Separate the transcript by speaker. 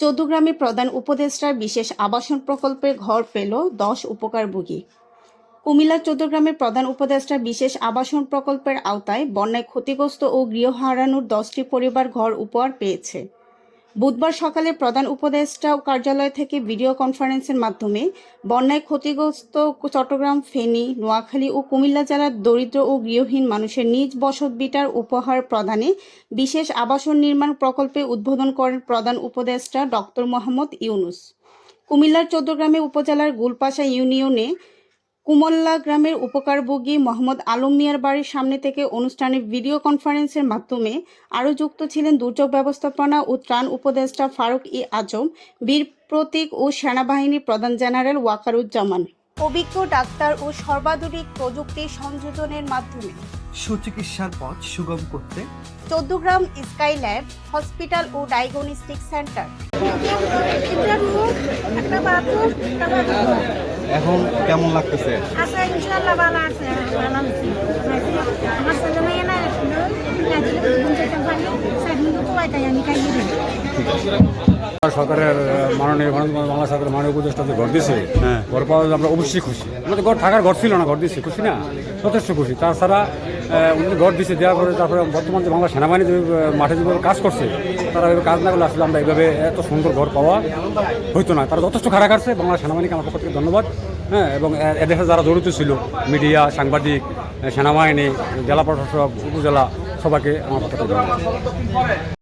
Speaker 1: চৌদ্দগ্রামে প্রধান উপদেষ্টার বিশেষ আবাসন প্রকল্পে ঘর পেল দশ উপকারভোগী। কুমিল্লা চৌদ্দগ্রামের প্রধান উপদেষ্টা বিশেষ আবাসন প্রকল্পের আওতায় বন্যায় ক্ষতিগ্রস্ত ও গৃহ হারানোর দশটি পরিবার ঘর উপহার পেয়েছে। বুধবার সকালে প্রধান উপদেষ্টা কার্যালয় থেকে ভিডিও কনফারেন্সের মাধ্যমে বন্যায় ক্ষতিগ্রস্ত চট্টগ্রাম, ফেনী, নোয়াখালী ও কুমিল্লা জেলার দরিদ্র ও গৃহহীন মানুষের নিজ বসত বিটার উপহার প্রদানে বিশেষ আবাসন নির্মাণ প্রকল্পে উদ্বোধন করেন প্রধান উপদেষ্টা ডক্টর মোহাম্মদ ইউনুস। কুমিল্লার চৌদ্দগ্রামে উপজেলার গুলপাশা ইউনিয়নে কুমল্লা গ্রামের উপকারভোগী মোহাম্মদ আলম মিয়ার বাড়ির সামনে থেকে অনুষ্ঠানে ভিডিও কনফারেন্সের মাধ্যমে আরও যুক্ত ছিলেন দুর্যোগ ব্যবস্থাপনা ও ত্রাণ উপদেষ্টা ফারুক ই আজম বীর প্রতীক ও সেনাবাহিনীর প্রধান জেনারেল ওয়াকারুজ্জামান। অভিজ্ঞ ডাক্তার ও সর্বাধুনিক প্রযুক্তি সংযোজনের মাধ্যমে
Speaker 2: সুচিকিৎসার পথ সুগম করতে
Speaker 1: চৌদ্দগ্রাম স্কাই ল্যাব হসপিটাল ও ডায়াগনস্টিক সেন্টার।
Speaker 3: এখন কেমন লাগতেছে?
Speaker 4: দিই
Speaker 5: সরকারের মাননীয় বাংলা সরকারের মাননীয় উপদেষ্টাতে ঘর দিছে ঘর পাওয়া আমরা অবশ্যই খুশি। আমাদের ঘর থাকার ঘর ছিল না ঘর দিছে খুশি না? যথেষ্ট খুশি। তাছাড়া উনি ঘর দিচ্ছে দেওয়ার পরে তারপরে বর্তমান যে বাংলা সেনাবাহিনী যে মাঠে যেভাবে কাজ করছে, তারা এভাবে কাজ না করলে আসলে আমরা এইভাবে এত সুন্দর ঘর পাওয়া হইতো না। তারা যথেষ্ট খারাপ করছে বাংলা সেনাবাহিনীকে আমার পক্ষ থেকে ধন্যবাদ হ্যাঁ এবং এদের সাথে যারা জড়িত ছিল, মিডিয়া, সাংবাদিক সেনাবাহিনী, জেলা প্রশাসক, উপজেলা, সবাইকে আমার পক্ষ থেকে ধন্যবাদ।